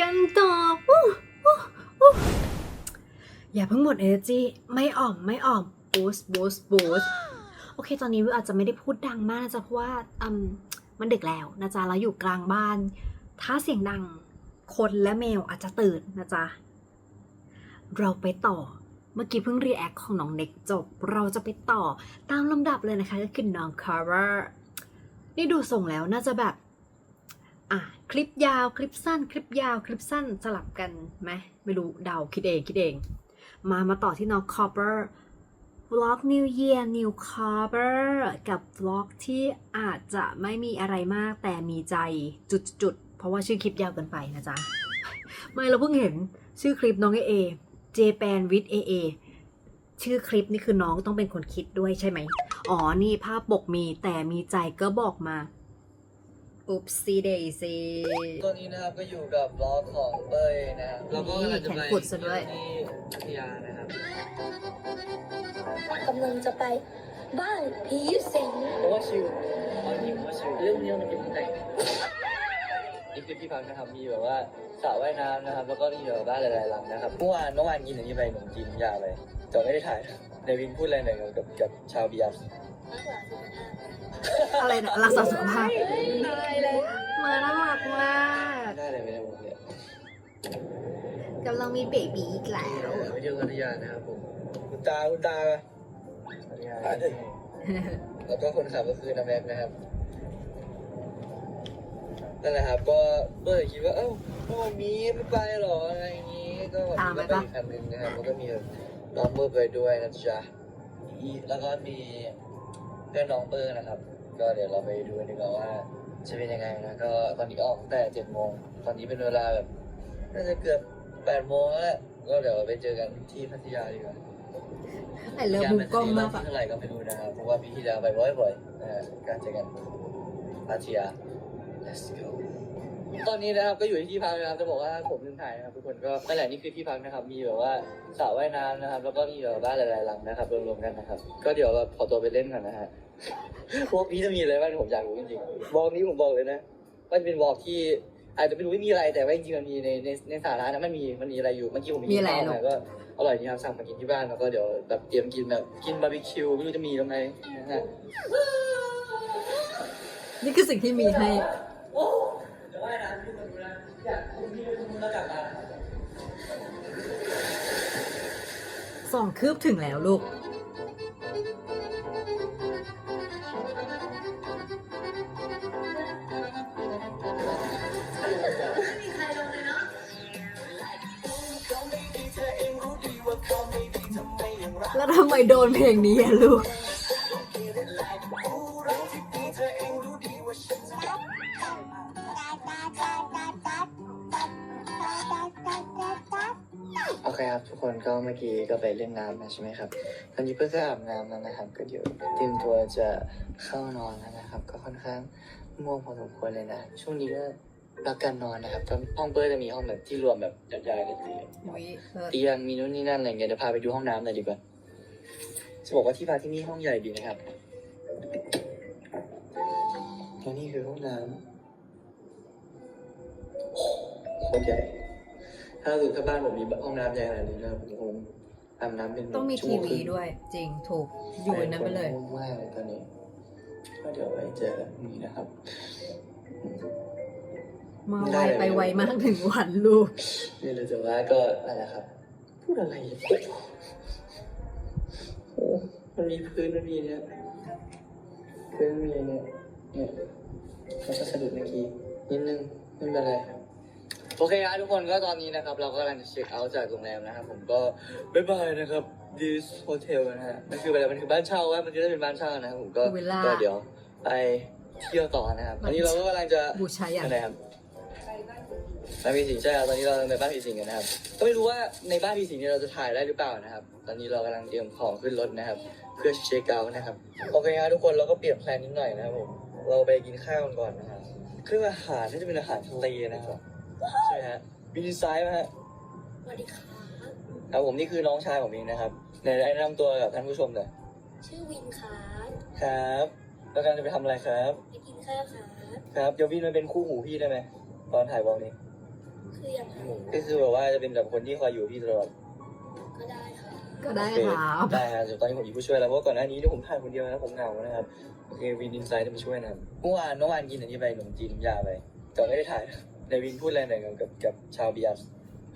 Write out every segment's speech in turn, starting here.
กันต่ออู้อู้อู้อย่าเพิ่งหมดเอเนจีไม่อ่อมไม่อ่อมบูสบูสบูสโอเค ตอนนี้วิวอาจจะไม่ได้พูดดังมากนะจ๊ะเพราะว่าอืมมันดึกแล้วนะจ๊ะแล้วอยู่กลางบ้าน ถ้าเสียงดังคนและแมวอาจจะตื่นนะจ๊ะ เราไปต่อเมื่อกี้เพิ่งรีแอคของน้องเน็กจบ เราจะไปต่อตามลำดับเลยนะคะ ก็คือน้องคาร์เวอร์นี่ดูส่งแล้วน่าจะแบบ อะ คลิปยาวคลิปสั้น คลิปยาวคลิปสั้นสลับกันไหมไม่รู้เดาคิดเองคิดเอง มามาต่อที่น้องคาร์เวอร์ Vlog New Year New Cover กับ Vlog ที่อาจจะไม่มีอะไรมากแต่มีใจจุดๆ เพราะว่าชื่อคลิปยาวเกินไปนะจ๊ะ ไม่เราเพิ่งเห็นชื่อคลิปน้องเอเอ Japan with AA ชื่อคลิปนี่คือน้องต้องเป็นคนคิดด้วยใช่ไหม อ๋อ นี่ภาพปกมีแต่มีใจก็บอกมา อุ๊บซีเดซี่ตอนนี้นะครับก็อยู่กับบล็อกของเป้ยนะครับแล้วก็กำลังจะไปแขนกุดซะด้วยที่พัทยานะครับกำลังจะไปบ้านผีสิงเพราะว่าชิวตอนนี้ผมว่าชิวเรื่องนี้มันเป็นยังไงนี่คือที่พักนะครับมีแบบว่าสระว่ายน้ำนะครับ แล้วก็มีแบบบ้านหลายๆหลังนะครับเมื่อวานเมื่อวานกินอันนี้ไปขนมจีนยาไปแต่ไม่ได้ถ่ายในวินพูดอะไรหน่อยกับกับชาวเบียร์ อะไรนะรักษาสุขภาพตายแล้วมาน่ารักมากได้อะไรไม่ได้หมดเลยกำลังมีเบบีอีกแล้วไปเที่ยวพัทยานะครับผมคุณตาคุณตาพัทยาแล้วก็คนขับก็คือน้าแม็กนะครับนั่นแหละครับก็เมื่อคิดว่าเอ้าพวกมีไม่ไปหรออะไรอย่างนี้ ก็วันตามนี้ไปก็ไปปะอีกคันหนึ่งนะครับแล้วก็มีน้องเบอร์ไปด้วยนะจ๊ะอีแล้วก็มีเพื่อนน้องเบอร์นะครับ ก็เดี๋ยวเราไปดูกันดีกว่าว่าจะเป็นยังไงนะก็ตอนนี้ก็ออกตั้งแต่เจ็ดโมงตอนนี้เป็นเวลาแบบน่าจะเกือบแปดโมงแล้วแหละก็เดี๋ยวเราไปเจอกันที่พัทยาดีกว่าไอเลิฟมุมกล้องมากที่อะเท่าไหร่ก็ไม่รู้นะครับเพราะว่าพี่ที่ดาไปบ่อยๆนะฮะการเจอกันพัทยา let's go ตอนนี้นะครับก็อยู่ที่ที่พักนะครับจะบอกว่าผมลืมถ่ายนะครับทุกคนก็นั่นแหละนี่คือที่พักนะครับมีแบบว่าสระว่ายน้ำนะครับ แล้วก็มีแบบบ้านหลายๆหลังนะครับรวมๆกันนะครับ ก็เดี๋ยวแบบขอตัวไปเล่นก่อนนะฮะ วอล์กนี้จะมีอะไรบ้างผมอยากรู้จริงๆวอล์กนี้ผมบอกเลยนะว่าจะเป็นวอล์กที่ อาจจะไม่รู้ไม่มีอะไรแต่ว่าจริงๆมันมีในในในสาระนะมันมีมันมีอะไรอยู่เมื่อกี้ผมมีอะไรข้าวลูกมาก็อร่อยดีครับสั่งมากินที่บ้านแล้วก็เดี๋ยวแบบเตรียมกินแบบกินบาร์บีคิวไม่รู้จะมีตรงไหนนะฮะนี่คือสิ่งที่มีให้โอ้แต่ว่านะทุกคนดูนะอยากคุณพี่ทุกคนก็กลับมา สองคืบถึงแล้วลูก แล้วทำไมโดนเพลงนี้อะลูกโอเคครับทุกคนก็เมื่อกี้ก็ไปเล่นน้ำมาใช่ไหมครับ ตอนนี้เพิ่งก็อาบน้ำแล้วนะครับ ก็เดี๋ยวเตรียมตัวจะเข้านอนแล้วนะครับ ก็ค่อนข้างง่วงพอสมควรเลยนะ ช่วงนี้ก็รักการนอนนะครับก็ห้องเปิ้ลจะมีห้องแบบที่รวมแบบใหญ่ๆเลยเตียงมีนู่นนี่นั่นอะไรเงี้ยเดี๋ยวพาไปดูห้องน้ำหน่อยดีกว่า จะบอกว่าที่พักที่นี่ห้องใหญ่ดีนะครับแล้วนี่คือห้องน้ำโอ้โหโคตรใหญ่ ถ้าสมมติถ้าบ้านผมมีห้องน้ำใหญ่ขนาดนี้นะครับผมคงอาบน้ำเป็นต้องมีชั่ทีโงควีรึ่งด้วย จริงถูกอยู่ในนั้นไปเลยง่วงมากเลยตอนนี้ก็เดี๋ยวไปเจอกันพรุ่งนี้นะครับ มาไวไปไวมากถึงวันลูก นี่เลยแต่ว่าก็นั่นแหละครับ พูดอะไรอะโอ้ มันมีพื้นมันมีเนี่ยพื้นมันมีเนี่ยเนี่ยแล้วก็สะดุดเมื่อกี้นิดนึงไม่เป็นไรโอเคครับทุกคนก็ตอนนี้นะครับ เราก็กำลังจะเช็คเอาท์จากโรงแรมนะครับผมก็บ๊ายบายนะครับ this hotel นะฮะมันคืออะไรมันคือบ้านเช่าว่ามันจะได้เป็นบ้านเช่านะครับผมก็เวลาก็เดี๋ยวไปเที่ยวต่อนะครับอันนี้เราก็กำลังจะบูชายัน อะไรครับ บ้านผีสิงใช่ครับตอนนี้เราในบ้านผีสิงกันนะครับ ก็ไม่รู้ว่าในบ้านผีสิงเนี่ยเราจะถ่ายได้หรือเปล่านะครับ ตอนนี้เรากำลังเตรียมของขึ้นรถนะครับ เพื่อเช็คเอาท์นะครับ โอเคครับทุกคนเราก็เปลี่ยนแพลนนิดหน่อยนะครับผม เราไปกินข้าวกันก่อนนะครับเครื่องอาหารน่าจะเป็นอาหารทะเลนะครับใช่ไหมฮะมีดีไซน์ไหมฮะ สวัสดีครับครับผมนี่คือน้องชายผมเองนะครับไหนแนะนำตัวกับท่านผู้ชมหน่อยชื่อวินครับครับแล้วกำลังจะไปทำอะไรครับ ไปกินข้าวครับครับเดี๋ยววินมาเป็นคู่หูพี่ได้ไหมตอนถ่ายวอลนี้ คือยังไงก็คือแบบว่าจะเป็นแบบคนที่คอยอยู่พี่ตลอดก็ได้ค่ะก็ได้ครับได้ครับเดี๋ยวตอนนี้ผมอยู่ผู้ช่วยแล้วเพราะว่าก่อนหน้านี้ที่ผมถ่ายคนเดียวนะผมเหงานะครับโอเควินอินไซด์จะมาช่วยนะครับเมื่อวานเมื่อวานกินอันนี้ไปขนมจีนน้ำยาไปแต่ไม่ได้ถ่ายนะในวินพูดอะไรหน่อยกับกับกับชาวเบียร์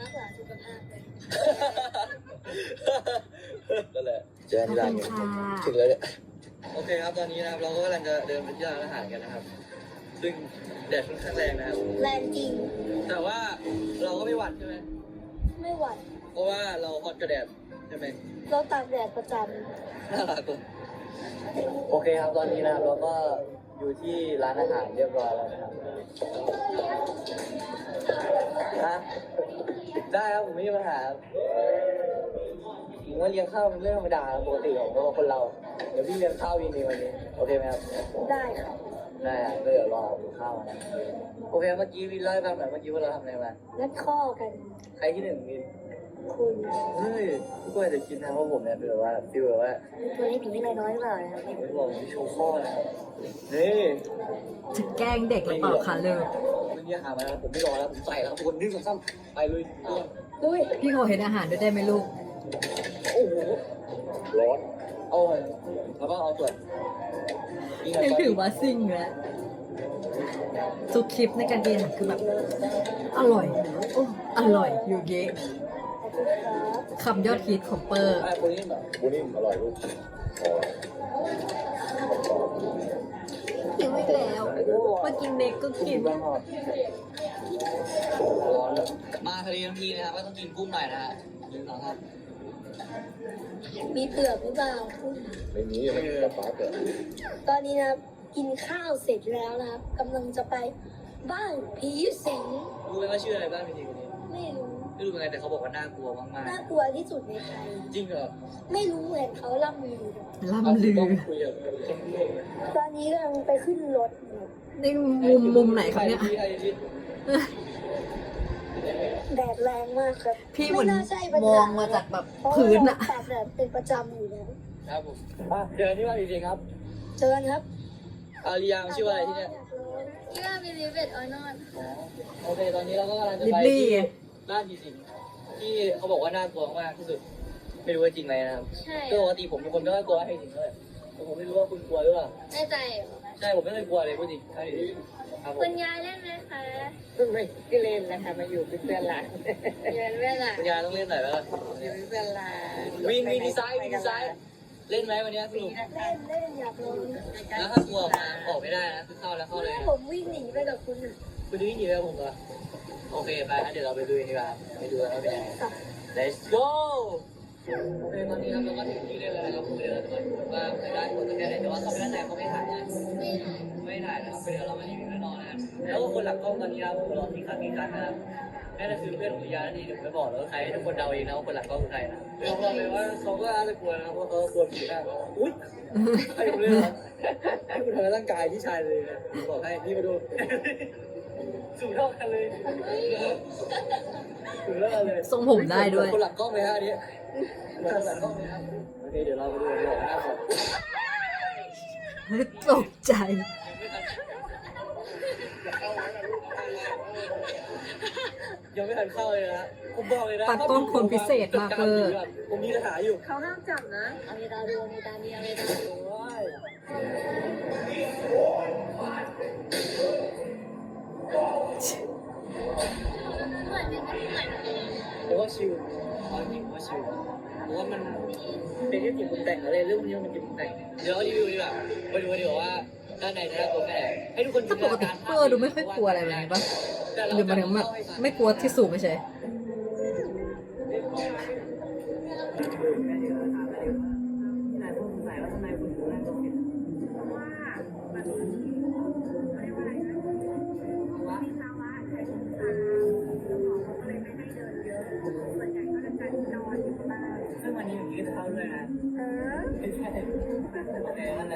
รักษาสุขภาพเลยนั่นแหละเจอขกัอนบที่ร้านคุณกันค่ะถึงแล้วเนี่ยโอเคครับตอนนี้นะครับเราก็กำลังจะเดินไปที่ร้านอาหารกันนะครับ ซึ่งแดดค่อนข้างแรงนะครับแรงจริง แต่ว่าเราก็ไม่หวั่นใช่ไหมไม่หวั่นเพราะว่าเราฮอตกระแดดใช่ไหมเราตากแดดประจน่ารักเลยโอเคครับตอนนี้นะครับเราก็อยู่ที่ร้านอาหารเรียบร้อยแล้วนะครับฮะได้ครับผมไม่มีปัญหาครับผมว่าเลี้ยงข้าวเป็นเรื่องธรรมดาครับปกติของคนเรา เดี๋ยวพี่เลี้ยงข้าววินในวันนี้ โอเคไหมครับำได้ค่ะ ได้ครับก็เดี๋ยวรอดูข้าวนะโอเคเมื่อกี้วินเล่าให้ฟังหน่อยเมื่อกี้ว่าเราทำอะไรมางัดข้อกัน ใครที่หนึ่งวินคุณเฮ้ยทุกคนอาจจะคิดนะว่าผมเนี่ยเป็นแบบว่าฟีลแบบว่าตัวนี้ถึงไม่น้อยหรือเปล่านะครับไม่บอกมีโชว์ข้อนะครับนี่จะแกล้งเด็กหรือเปล่าคะเลิกเรื่องนี้หามาแล้วผมไม่รอแล้วผมใส่แล้วครับทุกคนนึ่งสองสามไปเลยทุกคนดุยพี่ขอเห็นอาหารด้วยได้ไหมลูก โอ้โหร้อนเอาเลยแล้วก็เอาส่วน นี่ยังนะถือว่าซิ่งแล้วทุกคลิปในการกินอาหารคือแบบ อร่อยโอ้อร่อยอยู่เยะขอบคุณครับคำยอดฮิตของเปอร์ไอ้คนนี้แบบบุนิ่มอร่อยลูกหิวอีกแล้วมากินเน็กก็กินร้อนเลยมาทะเลทั้งทีนะครับก็ต้องกินกุ้งหน่อยนะฮะหนึ่งสองสาม มีเปลือกหรือเปล่าคุณ ไม่มีไม่มีกระป๋าเกิดตอนนี้นะครับกินข้าวเสร็จแล้วนะครับกำลังจะไปบ้านผีสิงรู้ไหมว่าชื่ออะไรบ้างพี่ทีคนนี้ไม่รู้ไม่รู้เหมือนกันแต่เขาบอกว่าน่ากลัวมากน่ากลัวที่สุดในไทยๆ จริงเหรอไม่รู้เห็นเขาล่ำลือล่ำลือต้องคุยกับคนที่ตอนนี้กำลังไปขึ้นรถอยู่ในมุมมุมไหนครับเนี่ย แดดแรงมากครับพี่เหมือนไน่าใช่ปัญมหองมาจากแบบเพราะว่าพื้นอะตากแดดเป็นประจำอยู่แล้วครับผมอะเจอที่ว่าจริงๆครับ เจอกันครับอาริยามชื่อว่าอะไรที่เนี่ย ชื่อว่าบิลิเวตออยนอนโอเค ตอนนี้เราก็กำลังจะลิไปบลี่ที่บ้านผีสิงที่เขาบอกว่าน่ากลัวมากที่สุด ไม่รู้ว่าจริงไหมนะครับใช่ก็ปกติผมเป็นคนไม่ค่อยกลัวให้ผีสิงเลยแต่ผมไม่รู้ว่าคุณกลัวหรือเปล่า แน่ใจเหรอ ใช่ผมไม่เคยกลัวเลยพูดจริงใช่ครับผมคุณยายเล่นไหมคะเพิ่งไม่ได้เล่นนะคะมาอยู่เป็นเพื่อนหลานเรียนเวลาคุณยายต้องเล่นหน่อยแล้วล่ะอยู่เป็นเพื่อนหลานวินวินดีไซน์วินดีไซน์เล่นไหมวันนี้สนุกเล่นเล่นอยากลองแล้วถ้ากลัวออกมาออกไม่ได้นะคือเข้าแล้วเข้าเลยให้นะผมวิ่งหนีไปกับคุณอะคุณจะวิ่งหนีไปกับผมเหรอโอเคไปงั้นเดี๋ยวเราไปดูกันดีกว่าไปดูกันว่าเป็นยังไง Let's go โอเคตอนนี้ครับเราก็ถึงที่ได้แล้วนะครับเดี๋ยวเราจะมาดูว่าใครได้ผลกันแค่ไหนแต่ว่าเขาไม่ได้ไหนเขาไม่ถ่ายนะไม่ถ่ายไม่ถ่ายนะครับเดี๋ยวเรามารีวิวแน่นอนนะครับแล้วก็คนหลังกล้องตอนนี้นะครับผมรอที่คันที่คันนะครับนั่นก็คือเพื่อนของพิยานั่นเองเดี๋ยวผมไม่บอกแล้วว่าใครให้ทุกคนเดาเองนะว่าคนหลังกล้องคือใครนะเดี๋ยวผมบอกเลยว่าเขาก็อาจจะกลัวนะครับเพราะเขากลัวผีมากอุ้ยให้ผมเลยเหรอให้คุณทำร้ายร่างกายพี่ชายเลยนะผมบอกให้นี่มาดูสูงเท่ากันเลยสูงเท่ากันเลยทรงผมได้ด้วยคนหลังกล้องเลยฮะอันนี้ คนหลังกล้องเลยครับโอเคเดี๋ยวเราไปดูกันดีกว่าหน้าผมตกใจ ยังไม่ทันเข้าเลยนะผมบอกเลยนะตากล้องคนพิเศษมากเลยผมมีคาถาอยู่เขาห้ามจับนะเอาเวลาดูเอาเวลามีเอาเวลาดูโอ้ยผมว่าชิลเอนจริงว่าชิวเพราะว่ามันเป็นแค่จิตปรุงแต่งอะไรเรื่องนี้มันเป็นปรุงแต่งเดี๋ยวรีวิวดีกว่าไปดูดีกว่าว่าด้านในนะตัวแม่ให้ทุกคนถ้าปกติเพื่อดูไม่ค่อยกลัวอะไรแบบนี้ปะหรือมันถึงแบบไม่กลัวที่สูงไม่ใช่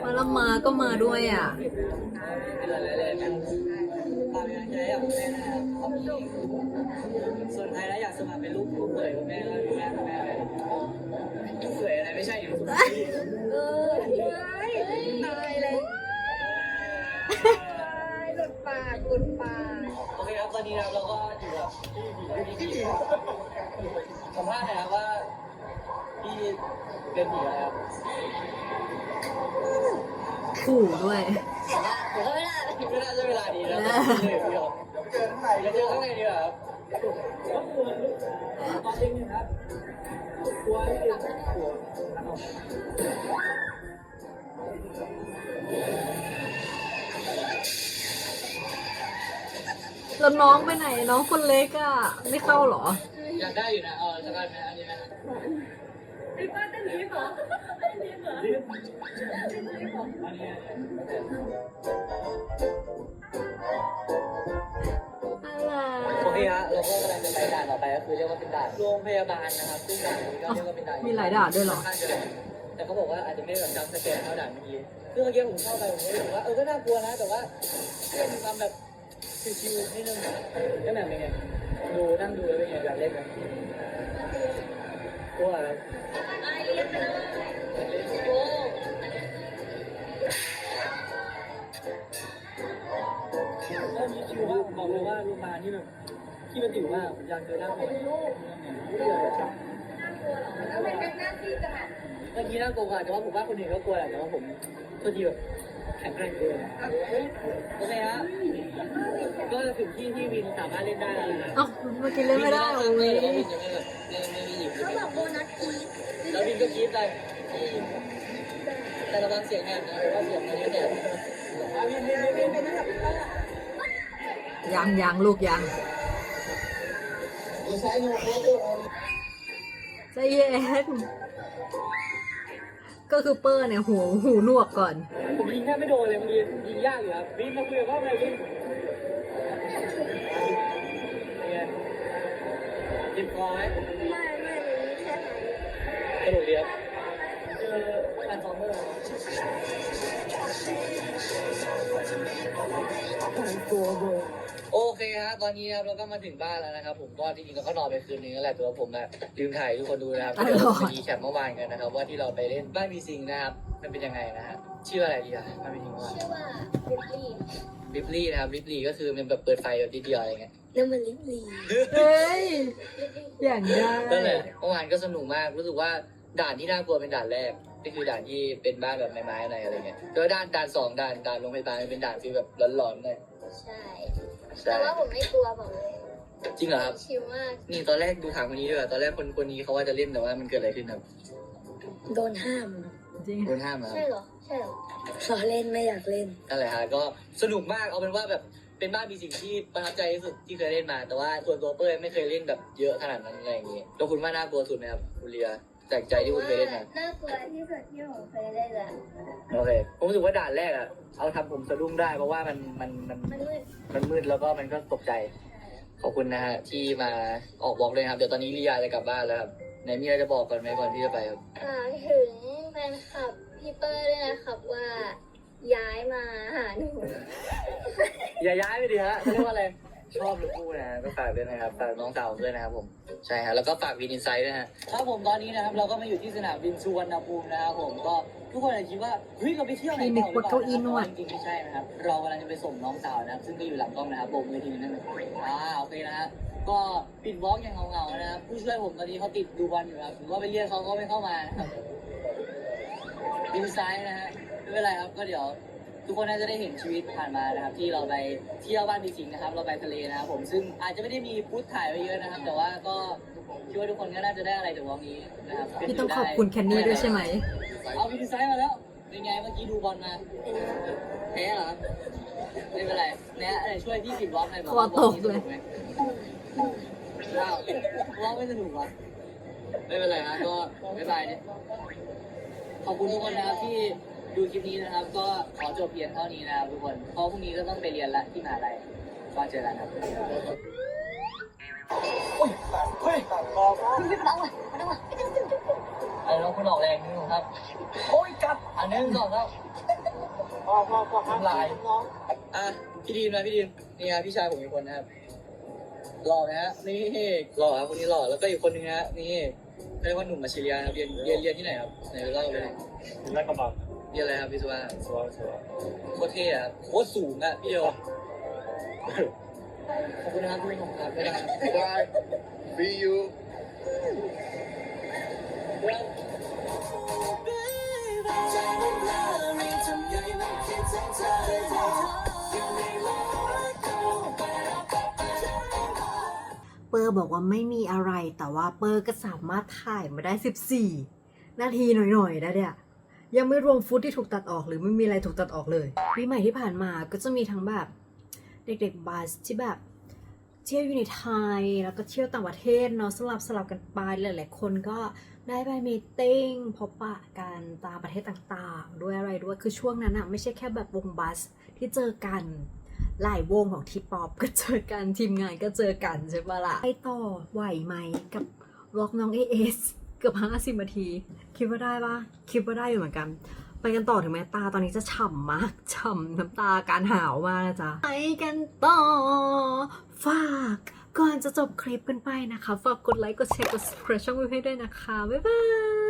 มาแล้วมาก็มาด้วยอะเป็นอะไรเลยกันตามยังไงอยากแม่นะครับส่วนใครแล้วอยากสมัครเป็นลูกลูกเขยคุณแม่ก็คุณแม่คุณแม่เลยลูกเขยอะไรไม่ใช่อยู่สุพรรณเออตายเลยหลุดปากหลุดปากโอเคครับตอนนี้นะครับเราก็อยู่กับพี่สัมภาษณ์น่อยครับว่าพี่เป็นผีอะไรครับ ขู่ด้วยเดี๋ยวก็ไม่ได้ไม่น่าจะเวลาดีแล้วพี่เดี๋ยวเจอข้างในดีกว่าครับตอนเย็นครับกวไม่กลัวแล้วน้องไปไหนน้องคนเล็กอะไม่เข้าเหรออยากได้อยู่นะเออสักอันไหมอันนี้ไหม พี่ป้าเต้นทิปเหรอเต้นทิปเหรออันนี้อะไรโอเคฮะเราก็กำลังจะไปด่านต่อไปก็คือเรียกว่าเป็นด่านโรงพยาบาลนะครับซึ่งด่านนี้ก็เรียกว่าเป็นด่านมีหลายด่านด้วยเหรอ ค่อนข้างจะแต่เขาบอกว่าอาจจะไม่แบบจำสแกนเท่าด่านเมื่อกี้คือเมื่อกี้ผมเข้าไปผมก็รู้สึกว่าเออก็น่ากลัวนะแต่ว่าเรื่องมีความแบบชิวๆนิดนึงก็แบบเป็นไงดูนั่งดูแล้วเป็นไงอยากเล่นไหมกลัวครับไอเรียนไปแล้ว โอ้ก็มีชิวมาบอกเลยว่าโรงพยาบาลที่แบบที่มันติ๋วมากผมอยากเจอหน้าคนลูกเมื่อกี้น่ากลัวกว่าแต่ว่าผมว่าคนอื่นก็กลัวแหละแต่ว่าผมคนที่แบบแข็งแรงเกินโอเคฮะก็ถึงที่ที่วินสามารถเล่นได้แล้วนะ เอ้ามื่อกี้เล่นไม่ได้โอ้ยเขา แล้ววินก็กรี๊ดไปแต่ระวังเสียงแหบนะเพราะว่าเสียงมันเนี่ยวินวินวินวินยังยังลูกยังใจเย็นก็คือเปอร์เนี่ยหูหูหนวกก่อน ผมยิงแค่ไม่โดนเลยมันยิงยากอยู่ครับวินมาคุยกับพ่อเลยวินเนี่ยจิบคอไหม โอเคฮะตอนนี้ครับเราก็มาถึงบ้านแล้วนะครับ ผมก็จริงๆเราก็นอนไปคืนนึงนั่นแหละแต่ว่าผมอะลืมถ่ายทุกคนดูนะครับตลอดเดี๋ยวเราไปดีแคปเมื่อวานกันนะครับ ว่าที่เราไปเล่นบ้านมีซิงนะครับมันเป็นยังไงนะฮะชื่ออะไรดีอะบ้านมีซิงว่าชื่อว่าลิปลี่ลิปลี่นะครับลิปลี่ก็คือมันแบบเปิดไฟแบบนิดเดียวอะไรเงี้ยนั่นมันลิปลี่เฮ้ยอย่างได้นั่นแหละเมื่อวานก็สนุกมากรู้สึกว่าด่านที่น่ากลัวเป็นด่านแรก นี่คือด่านที่เป็นบ้านแบบไม้ๆอะไรอะไรเงี้ยแล้วด่านด่านสองด่านด่านโรงพยาบาลมันเป็นด่านที่แบบร้อนๆเลยใช่ ใช่แต่ว่าผมไม่กลัวบอกเลยจริงเหรอครับ ชิลมากนี่ตอนแรกดูถามคนนี้ด้วยตอนแรกคนคนนี้เขาว่าจะเล่นแต่ว่ามันเกิดอะไรขึ้นครับโดนห้ามจริงโดนห้ามเหรอคใช่รับเหรอใช่เหรอขอเล่นไม่อยากเล่นนั่นแหละฮะก็สนุกมากเอาเป็นว่าแบบเป็นบ้านมีสิ่งที่ประทับใจที่สุดที่เคยเล่นมา แต่ว่าส่วนตัวเป้ยไม่เคยเล่นแบบเยอะขนาดนั้นอะไรอย่างงี้แล้วคุณว่าน่ากลัวสุดไหมครับคุณเลีย จากใจที่คุณเคยเล่นมาน่ากลัวที่สุดที่ผมเคยเล่นอะโอเคผมรู้สึกว่าด่านแรกอะเอาทำผมสะดุ้งได้เพราะว่ามันมันมันมันมืดมันมืดแล้วก็มันก็ตกใจ ขอบคุณนะฮะที่มาออกบอกเลยครับ เดี๋ยวตอนนี้ลียาจะกลับบ้านแล้วครับไหนมีอะไรจะบอกก่อนไหมก่อนที่จะไปครับฝากถึงแฟนคลับพี่เปอร์ด้วยนะครับว่าย้ายมาหาหนู อย่าย้ายไปดิฮะเขาเรียกว่าอะไร ชอบลูกคู่นะฮะก็ฝากด้วยนะครับฝากน้องสาวด้วยนะครับผมใช่ฮะแล้วก็ฝากวินอินไซด์ด้วยฮะ ครับผมตอนนี้นะครับเราก็มาอยู่ที่สนามบินสุวรรณภูมินะครับผมก็ทุกคนอาจจะคิดว่าเฮ้ยเราไปเที่ยวไหนต่อหรือเปล่าเก้าอี้นวดจริงๆไม่ใช่นะครับ เรากำลังจะไปส่งน้องสาวนะครับซึ่งก็อยู่หลังกล้องนะครับโบกมือทีนั่นเลยอ่าโอเคนะฮะก็ปิดบล็อกอย่างเงาๆนะครับผู้ช่วยผมตอนนี้เขาติดดูบอลอยู่ครับถือว่าไปเรียกเขาก็ไม่เข้ามานะครับบินไซด์นะฮะไม่เป็นไรครับก็เดี๋ยว ทุกคนน่าจะได้เห็นชีวิตผ่านมานะครับ ที่เราไปเที่ยวบ้านดีจริงนะครับ เราไปทะเลนะครับผมซึ่งอาจจะไม่ได้มีพุทถ่ายไว้เยอะนะครับ แต่ว่าก็คิดว่าทุกคนก็น่าจะได้อะไรจากวงนี้นะครับพี่ต้องขอบคุณแคนนี่ด้วยใช่ไหมเอาวิดีไซน์มาแล้วเป็นไงเมื่อกี้ดูบอลมาแพ้เหรอไม่เป็นไรเนี่ยอะไรช่วยพี่สิบล็อกหน่อยบอกว่าคอตกเลยบอลนี้สนุไหมว้าวล็อกไม่สนุกวะไม่เป็นไรนะก็บ๊ายบายเนี่ยขอบคุณทุกคนนะครับที่ ดูคลิปนี้นะครับ ก็ขอจบเพียงเท่านี้นะครับทุกคนเพราะพรุ่งนี้ก็ต้องไปเรียนละที่มหาลัยก็เจอกันครับเฮ้ยไอ้น้องคุณออกแรงนิดนึงครับโอ้ยกัดอันหนึงสองครับทำลายอะพี่ดีมนะพี่ดีมนี่ครับพี่ชายผมอีกคนนะครับหล่อไหมฮะนี่หล่อครับคนนี้หล่อแล้วก็อีกคนนึงนะฮะนี่เรียกว่าหนุ่มมาชิเลียครับเรียนเรียนเรียนที่ไหนครับไหนเล่าไปเลยลาดกระบัง เรียนอะไรครับวิศวะสวยสวยโคตรเท่อะโคตรสูงอะพี่เดียวขอบคุณนะครับพี่ของครับบ๊ายบาย Bye. See you. เปอร์บอกว่าไม่มีอะไรแต่ว่าเปอร์ก็สามารถถ่ายมาได้ 14 นาทีหน่อยๆนะเนี่ย ยังไม่รวมฟุตที่ถูกตัดออกหรือไม่มีอะไรถูกตัดออกเลยปีใหม่ที่ผ่านมาก็จะมีทั้งแบบ เด็กๆบัสที่แบบเที่ยวอยู่ในไทยแล้วก็เที่ยวต่างประเทศเนาะสลับสลับกันไปหลายๆคนก็ได้ไปมีติ้งพบปะกันตามประเทศต่างๆ ด้วยอะไรด้วยคือช่วงนั้นอะไม่ใช่แค่แบบวงบัสที่เจอกันหลายวงของทีป๊อปก็เจอกันทีมงานก็เจอกันใช่ปะล่ะไปต่อไหวไหมกับร็อกน้องเอเอส เกือบห้าสิบนาที คิดว่าได้ปะคิดว่าได้อยู่เหมือนกัน ไปกันต่อถึงแม้ตาตอนนี้จะฉ่ำมากฉ่ำน้ำตาการหาวมากนะจ๊ะไปกันต่อ ฝากก่อนจะจบคลิปกันไปนะคะ ฝากกดไลค์ กดแชร์ กด subscribe ช่องวิวให้ด้วยนะคะ บ๊ายบาย